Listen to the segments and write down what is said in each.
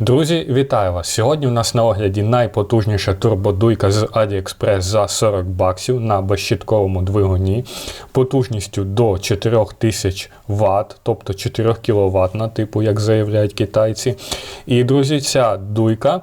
Друзі, вітаю вас! Сьогодні у нас на огляді найпотужніша турбодуйка з AliExpress за 40 баксів на безщитковому двигуні потужністю до 4000 Вт, тобто 4 кВт, на типу, як заявляють китайці. І, друзі, ця дуйка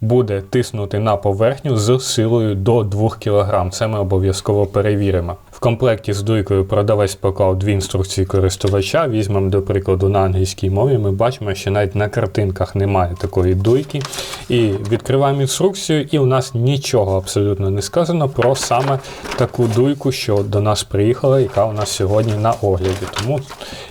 буде тиснути на поверхню з силою до 2 кг. Це ми обов'язково перевіримо. В комплекті з дуйкою продавець поклав дві інструкції користувача. Візьмемо, до прикладу, на англійській мові. Ми бачимо, що навіть на картинках немає такої дуйки. І відкриваємо інструкцію, і у нас нічого абсолютно не сказано про саме таку дуйку, що до нас приїхала, яка у нас сьогодні на огляді. Тому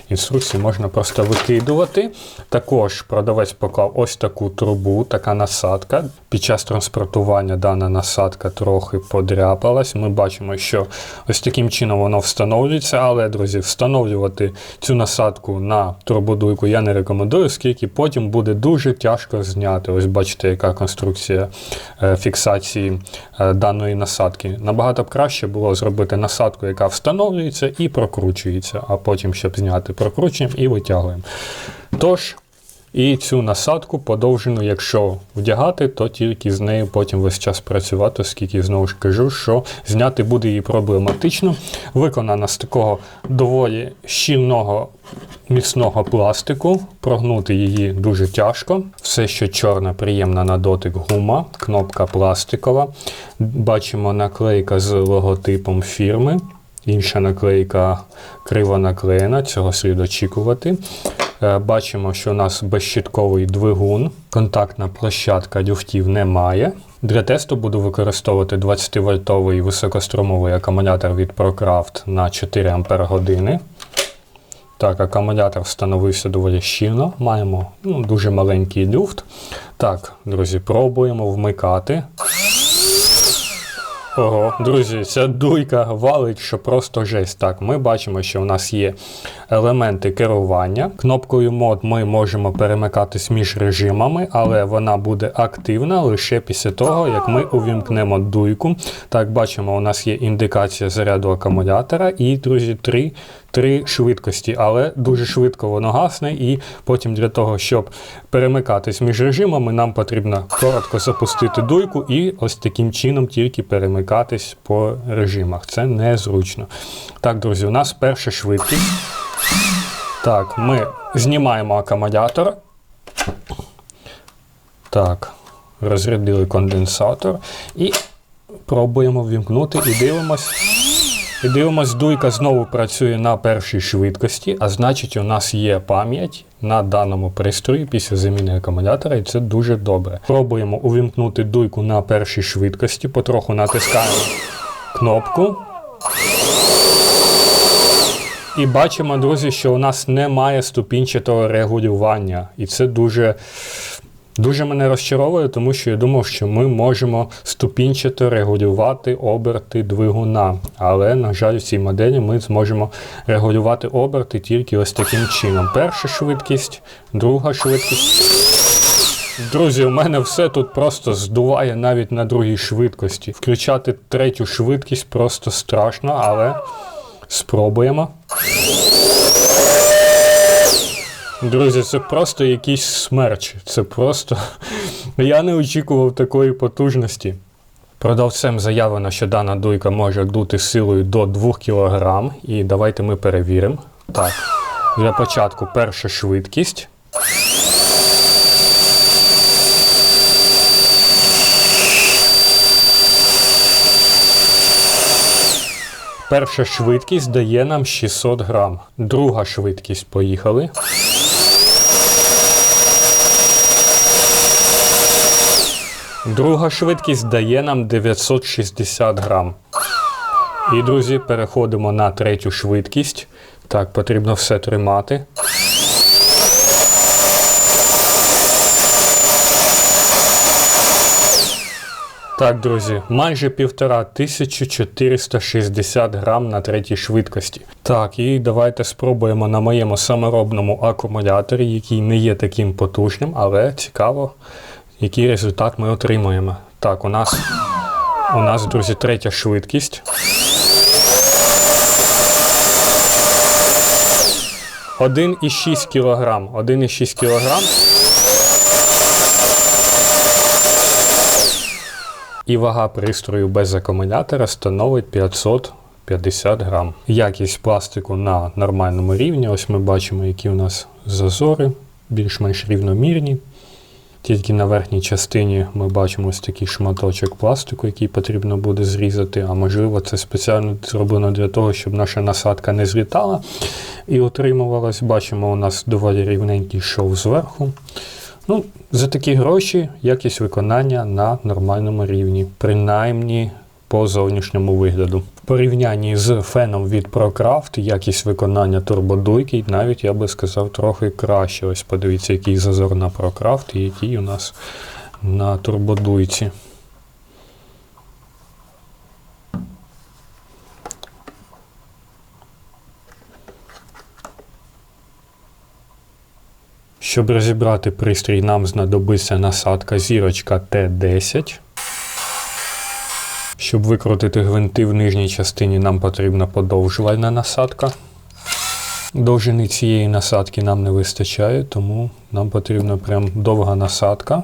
інструкцію можна просто викидувати. Також продавець поклав ось таку трубу, така насадка. Під час транспортування дана насадка трохи подряпалась. Ми бачимо, що ось таким чином воно встановлюється, але, друзі, встановлювати цю насадку на турбодуйку я не рекомендую, оскільки потім буде дуже тяжко зняти. Ось бачите, яка конструкція е, фіксації е, даної насадки. Набагато б краще було зробити насадку, яка встановлюється і прокручується, а потім, щоб зняти, прокручуємо і витягуємо. Тож, і цю насадку подовжену, якщо вдягати, то тільки з нею потім весь час працювати, оскільки знову ж кажу, що зняти буде її проблематично. Виконана з такого доволі щільного міцного пластику. Прогнути її дуже тяжко. Все, що чорне, приємна на дотик гума, кнопка пластикова. Бачимо наклейка з логотипом фірми. Інша наклейка криво наклеєна, цього слід очікувати. Е, бачимо, що у нас безщитковий двигун, контактна площадка люфтів немає. Для тесту буду використовувати 20-вольтовий високострумовий акумулятор від ProCraft на 4 Ах. Так, акумулятор встановився доволі щільно. Маємо ну, дуже маленький люфт. Так, друзі, пробуємо вмикати. Ого, друзі, ця дуйка валить, що просто жесть. Так, ми бачимо, що в нас є елементи керування. Кнопкою мод ми можемо перемикатись між режимами, але вона буде активна лише після того, як ми увімкнемо дуйку. Так, бачимо, у нас є індикація заряду акумулятора і, друзі, три три швидкості, але дуже швидко воно гасне, і потім для того, щоб перемикатись між режимами, нам потрібно коротко запустити дуйку і ось таким чином тільки перемикатись по режимах. Це незручно. Так, друзі, у нас перша швидкість. Так, ми знімаємо акумулятор. Так, розрядили конденсатор і пробуємо ввімкнути і дивимось. І дивимось, дуйка знову працює на першій швидкості, а значить, у нас є пам'ять на даному пристрої після заміни акумулятора, і це дуже добре. Пробуємо увімкнути дуйку на першій швидкості, потроху натискаємо кнопку. І бачимо, друзі, що у нас немає ступінчатого регулювання. І це дуже Дуже мене розчаровує, тому що я думав, що ми можемо ступінчато регулювати оберти двигуна. Але, на жаль, в цій моделі ми зможемо регулювати оберти тільки ось таким чином. Перша швидкість, друга швидкість. Друзі, у мене все тут просто здуває навіть на другій швидкості. Включати третю швидкість просто страшно, але спробуємо. Друзі, це просто якийсь смерч. Це просто. Я не очікував такої потужності. Продавцем заявлено, що дана дуйка може дути силою до 2 кг. І давайте ми перевіримо. Так, для початку перша швидкість. Перша швидкість дає нам 600 грам. Друга швидкість поїхали. Друга швидкість дає нам 960 грам. І, друзі, переходимо на третю швидкість. Так, потрібно все тримати. Так, друзі, майже півтора 1460 грам на третій швидкості. Так, і давайте спробуємо на моєму саморобному акумуляторі, який не є таким потужним, але цікаво який результат ми отримуємо. Так, у нас, у нас, друзі, третя швидкість. 1,6 кг. 1,6 кг. І вага пристрою без акумулятора становить 550 грам. Якість пластику на нормальному рівні. Ось ми бачимо, які у нас зазори, більш-менш рівномірні. Тільки на верхній частині ми бачимо ось такий шматочок пластику, який потрібно буде зрізати. А можливо, це спеціально зроблено для того, щоб наша насадка не злітала і утримувалась. Бачимо, у нас доволі рівненький шов зверху. Ну, За такі гроші якість виконання на нормальному рівні, принаймні по зовнішньому вигляду. В порівнянні з феном від ProCraft якість виконання турбодуйки, навіть я би сказав, трохи краще. Ось подивіться, який зазор на ProCraft і який у нас на турбодуйці. Щоб розібрати пристрій, нам знадобиться насадка зірочка Т10. Щоб викрутити гвинти в нижній частині, нам потрібна подовжувальна насадка. Довжини цієї насадки нам не вистачає, тому нам потрібна прям довга насадка.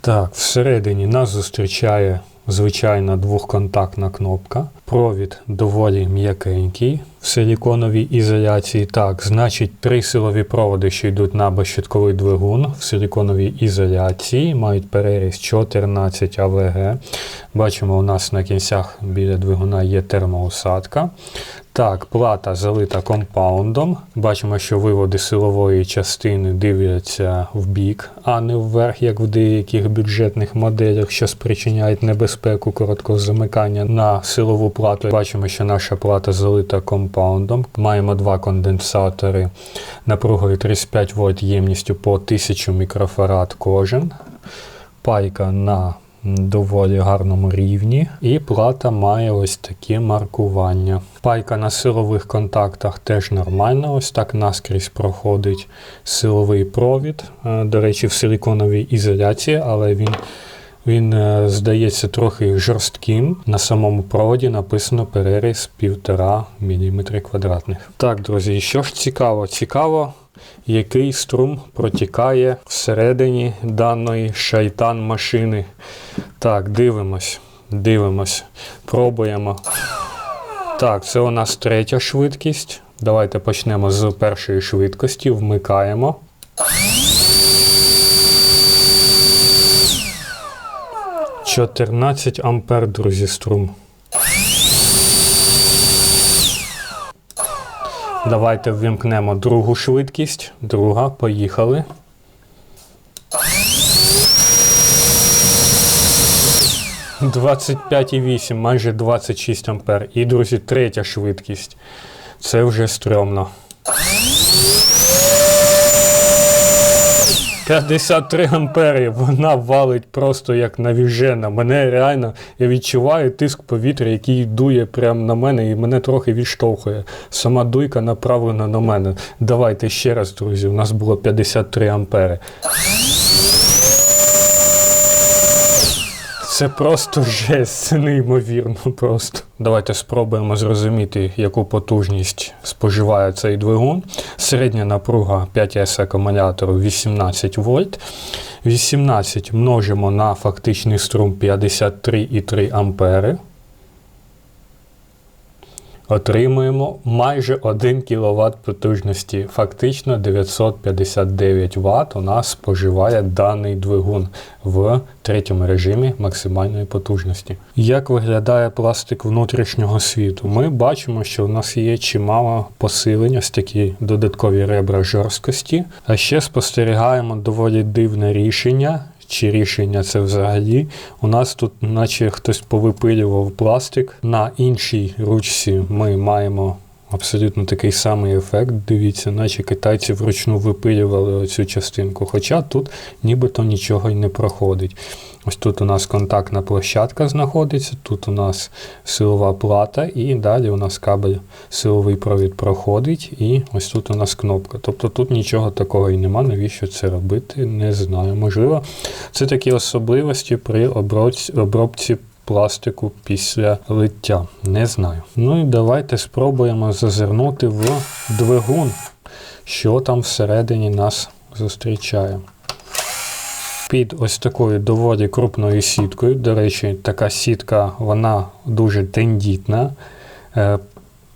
Так, всередині нас зустрічає звичайна двохконтактна кнопка. Провід доволі м'якенький в силіконовій ізоляції. Так, значить, три силові проводи, що йдуть на безщитковий двигун в силіконовій ізоляції, мають переріз 14 АВГ. Бачимо, у нас на кінцях біля двигуна є термоусадка. Так, плата залита компаундом. Бачимо, що виводи силової частини дивляться в бік, а не вверх, як в деяких бюджетних моделях, що спричиняють небезпеку короткого замикання на силову плату. Бачимо, що наша плата залита компаундом. Маємо два конденсатори напругою 35 вольт ємністю по 1000 мікрофарад кожен. Пайка на доволі гарному рівні, і плата має ось такі маркування. Пайка на силових контактах теж нормальна, ось так наскрізь проходить силовий провід. Е, До речі, в силіконовій ізоляції, але він. Він е, здається трохи жорстким. На самому проводі написано переріз 1,5 мм квадратних. Так, друзі, що ж цікаво? Цікаво, який струм протікає всередині даної шайтан машини. Так, дивимось, дивимось, пробуємо. Так, це у нас третя швидкість. Давайте почнемо з першої швидкості, вмикаємо. Чотирнадцять ампер, друзі, струм. Давайте ввімкнемо другу швидкість. Друга, поїхали. Двадцять майже 26 ампер. І, друзі, третя швидкість. Це вже стрьомно. 53 ампери, вона валить просто як навіжена. Мене реально, я відчуваю тиск повітря, який дує прямо на мене і мене трохи відштовхує. Сама дуйка направлена на мене. Давайте ще раз, друзі, у нас було 53 ампери. Це просто жесть, неймовірно просто. Давайте спробуємо зрозуміти, яку потужність споживає цей двигун. Середня напруга 5С акумулятору 18 вольт. 18 множимо на фактичний струм 53,3 ампери. Отримуємо майже 1 кВт потужності. Фактично 959 Вт у нас споживає даний двигун в третьому режимі максимальної потужності. Як виглядає пластик внутрішнього світу? Ми бачимо, що в нас є чимало посилень, ось такі додаткові ребра жорсткості. А ще спостерігаємо доволі дивне рішення. Чи рішення це взагалі? У нас тут, наче хтось повипилював пластик. На іншій ручці ми маємо абсолютно такий самий ефект. Дивіться, наче китайці вручну випилювали оцю частинку. Хоча тут нібито нічого й не проходить. Ось тут у нас контактна площадка знаходиться, тут у нас силова плата, і далі у нас кабель силовий провід проходить, і ось тут у нас кнопка. Тобто тут нічого такого і нема. Навіщо це робити? Не знаю. Можливо, це такі особливості при обробці, пластику після лиття. Не знаю. Ну і давайте спробуємо зазирнути в двигун, що там всередині нас зустрічає. під ось такою доволі крупною сіткою. До речі, така сітка вона дуже тендітна. Е,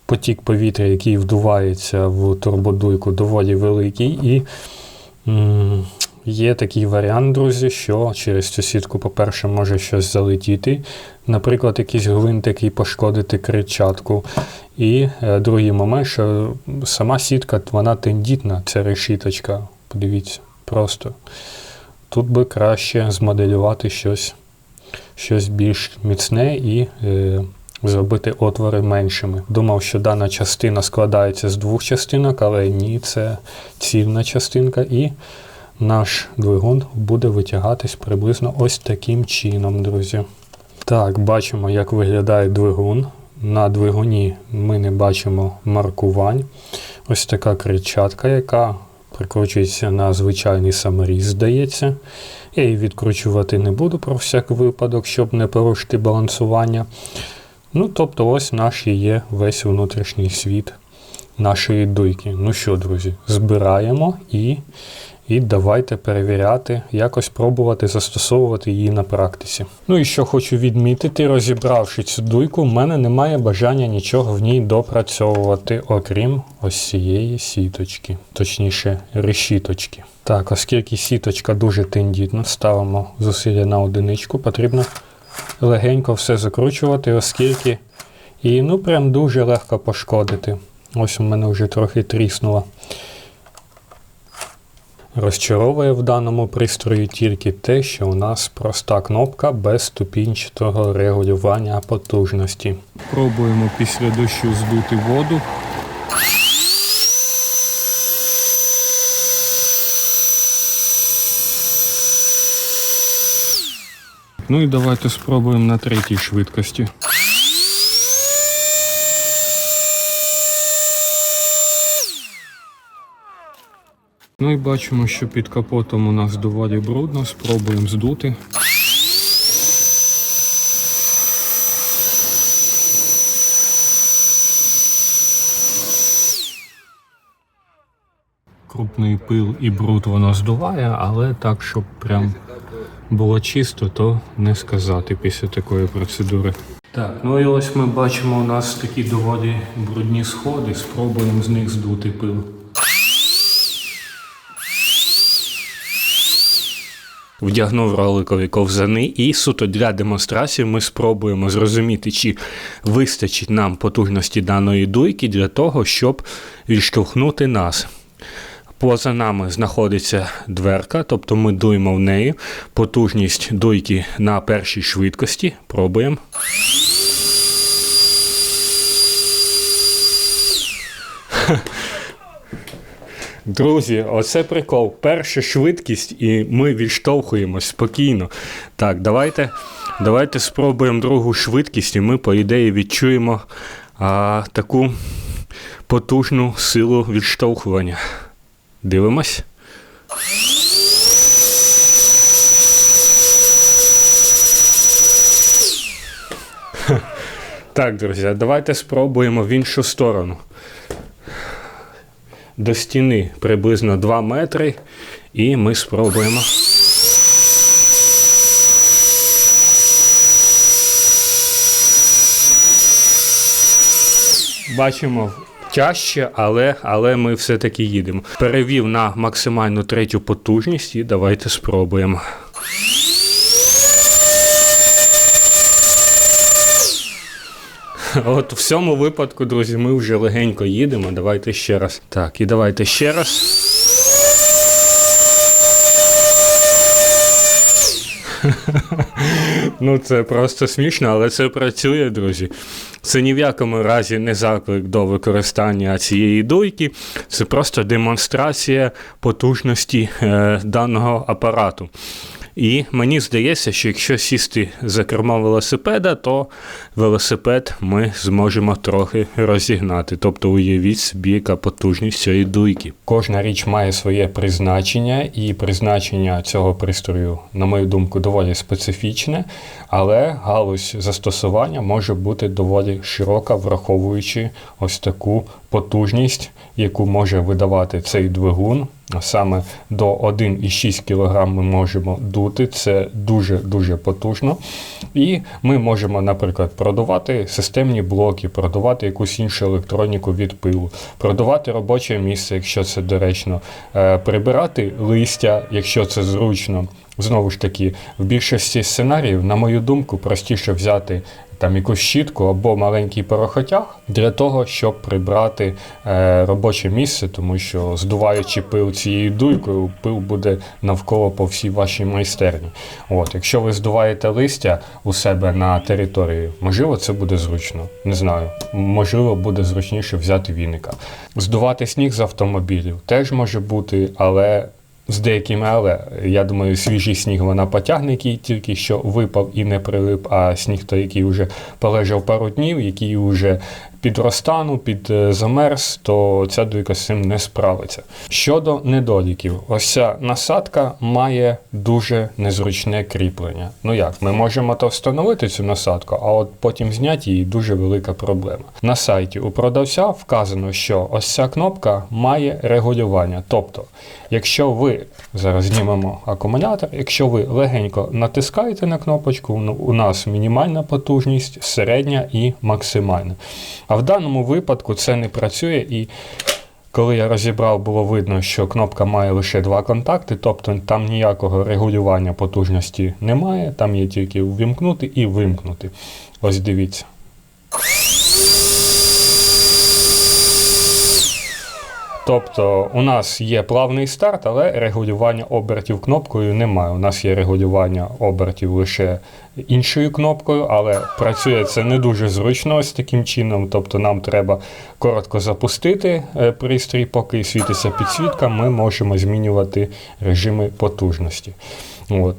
Потік повітря, який вдувається в турбодуйку, доволі великий. І є такий варіант, друзі, що через цю сітку, по-перше, може щось залетіти. Наприклад, якийсь гвинтик і пошкодити кричатку. І е, другий момент, що сама сітка вона тендітна, ця решіточка. Подивіться, просто. Тут би краще змоделювати щось, щось більш міцне і е, зробити отвори меншими. Думав, що дана частина складається з двох частинок, але ні, це цільна частинка, і наш двигун буде витягатись приблизно ось таким чином, друзі. Так, бачимо, як виглядає двигун. На двигуні ми не бачимо маркувань. Ось така кричатка, яка прикручується на звичайний саморіз, здається. Я її відкручувати не буду про всяк випадок, щоб не порушити балансування. Ну, тобто, ось наш є весь внутрішній світ нашої дуйки. Ну що, друзі, збираємо і, і давайте перевіряти, якось пробувати застосовувати її на практиці. Ну і що хочу відмітити, розібравши цю дуйку, в мене немає бажання нічого в ній допрацьовувати, окрім ось цієї сіточки, точніше, решіточки. Так, оскільки сіточка дуже тендітна, ставимо зусилля на одиничку, потрібно легенько все закручувати, оскільки і ну прям дуже легко пошкодити. Ось у мене вже трохи тріснуло. Розчаровує в даному пристрої тільки те, що у нас проста кнопка без ступінчатого регулювання потужності. Пробуємо після дощу здути воду. Ну і давайте спробуємо на третій швидкості. Ну і бачимо, що під капотом у нас доволі брудно. Спробуємо здути. Крупний пил і бруд воно здуває, але так, щоб прям було чисто, то не сказати після такої процедури. Так, ну і ось ми бачимо у нас такі доволі брудні сходи. Спробуємо з них здути пил. Вдягнув роликові ковзани і суто для демонстрації ми спробуємо зрозуміти, чи вистачить нам потужності даної дуйки для того, щоб відштовхнути нас. Поза нами знаходиться дверка, тобто ми дуємо в неї. Потужність дуйки на першій швидкості. Пробуємо. Друзі, оце прикол. Перша швидкість, і ми відштовхуємось спокійно. Так, давайте, давайте спробуємо другу швидкість, і ми, по ідеї, відчуємо а, таку потужну силу відштовхування. Дивимось. Так, друзі, давайте спробуємо в іншу сторону. До стіни приблизно 2 метри, і ми спробуємо. Бачимо тяжче, але, але ми все-таки їдемо. Перевів на максимальну третю потужність і давайте спробуємо. От в цьому випадку, друзі, ми вже легенько їдемо. Давайте ще раз. Так, і давайте ще раз. Ну, це просто смішно, але це працює, друзі. Це ні в якому разі не заклик до використання цієї дуйки, це просто демонстрація потужності е, даного апарату. І мені здається, що якщо сісти за кермо велосипеда, то велосипед ми зможемо трохи розігнати. Тобто уявіть собі, яка потужність цієї дуйки. Кожна річ має своє призначення, і призначення цього пристрою, на мою думку, доволі специфічне, але галузь застосування може бути доволі широка, враховуючи ось таку потужність, яку може видавати цей двигун. Саме до 1,6 кг ми можемо дути, це дуже-дуже потужно. І ми можемо, наприклад, продувати системні блоки, продавати якусь іншу електроніку від пилу, продавати робоче місце, якщо це доречно, е, прибирати листя, якщо це зручно. Знову ж таки, в більшості сценаріїв, на мою думку, простіше взяти там якусь щітку або маленький порохотяг для того, щоб прибрати е, робоче місце, тому що здуваючи пил цією дуйкою, пил буде навколо по всій вашій майстерні. От, якщо ви здуваєте листя у себе на території, можливо, це буде зручно. Не знаю. Можливо, буде зручніше взяти віника. Здувати сніг з автомобілів теж може бути, але з деякими, але я думаю, свіжий сніг вона потягне, який тільки що випав і не прилип, а сніг той, який вже полежав пару днів, який вже під розтану, під е, замерз, то ця дуйка з цим не справиться. Щодо недоліків, ось ця насадка має дуже незручне кріплення. Ну як, ми можемо то встановити цю насадку, а от потім зняти її дуже велика проблема. На сайті у продавця вказано, що ось ця кнопка має регулювання. Тобто, якщо ви зараз знімемо акумулятор, якщо ви легенько натискаєте на кнопочку, ну, у нас мінімальна потужність, середня і максимальна. А в даному випадку це не працює і. Коли я розібрав, було видно, що кнопка має лише два контакти, тобто там ніякого регулювання потужності немає, там є тільки ввімкнути і вимкнути. Ось дивіться. Тобто у нас є плавний старт, але регулювання обертів кнопкою немає. У нас є регулювання обертів лише іншою кнопкою, але працює це не дуже зручно ось таким чином. Тобто нам треба коротко запустити е, пристрій, поки світиться підсвітка, ми можемо змінювати режими потужності. От.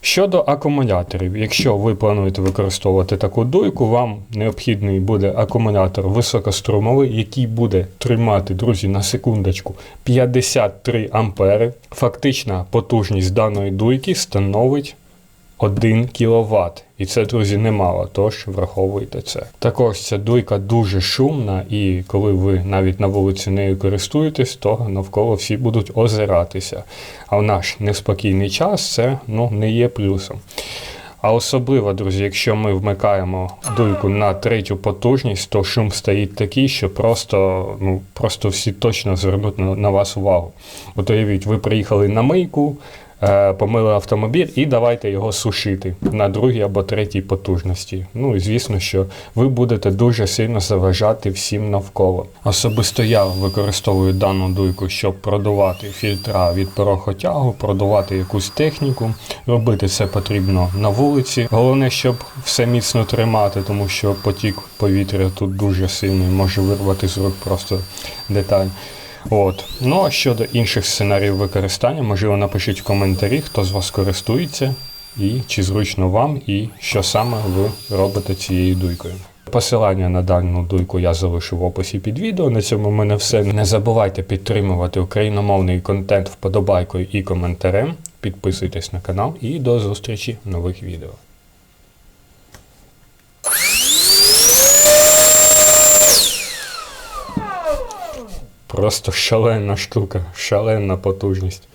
Щодо акумуляторів, якщо ви плануєте використовувати таку дуйку, вам необхідний буде акумулятор високострумовий, який буде тримати, друзі, на секундочку 53 ампери. Фактична потужність даної дуйки становить 1 кВт. І це, друзі, немало, тож враховуйте це. Також ця дуйка дуже шумна, і коли ви навіть на вулиці нею користуєтесь, то навколо всі будуть озиратися. А в наш неспокійний час це ну, не є плюсом. А особливо, друзі, якщо ми вмикаємо дуйку на третю потужність, то шум стоїть такий, що просто ну, просто всі точно звернуть на, вас увагу. От уявіть, ви приїхали на мийку, помили автомобіль і давайте його сушити на другій або третій потужності. Ну і звісно, що ви будете дуже сильно заважати всім навколо. Особисто я використовую дану дуйку, щоб продувати фільтра від порохотягу, продувати якусь техніку. Робити це потрібно на вулиці. Головне, щоб все міцно тримати, тому що потік повітря тут дуже сильний, може вирвати з рук просто деталь. От. Ну а щодо інших сценаріїв використання, можливо, напишіть в коментарі, хто з вас користується, і чи зручно вам, і що саме ви робите цією дуйкою. Посилання на дану дуйку я залишу в описі під відео. На цьому в мене все. Не забувайте підтримувати україномовний контент вподобайкою і коментарем. Підписуйтесь на канал і до зустрічі в нових відео. Просто шалена штука, шалена потужність.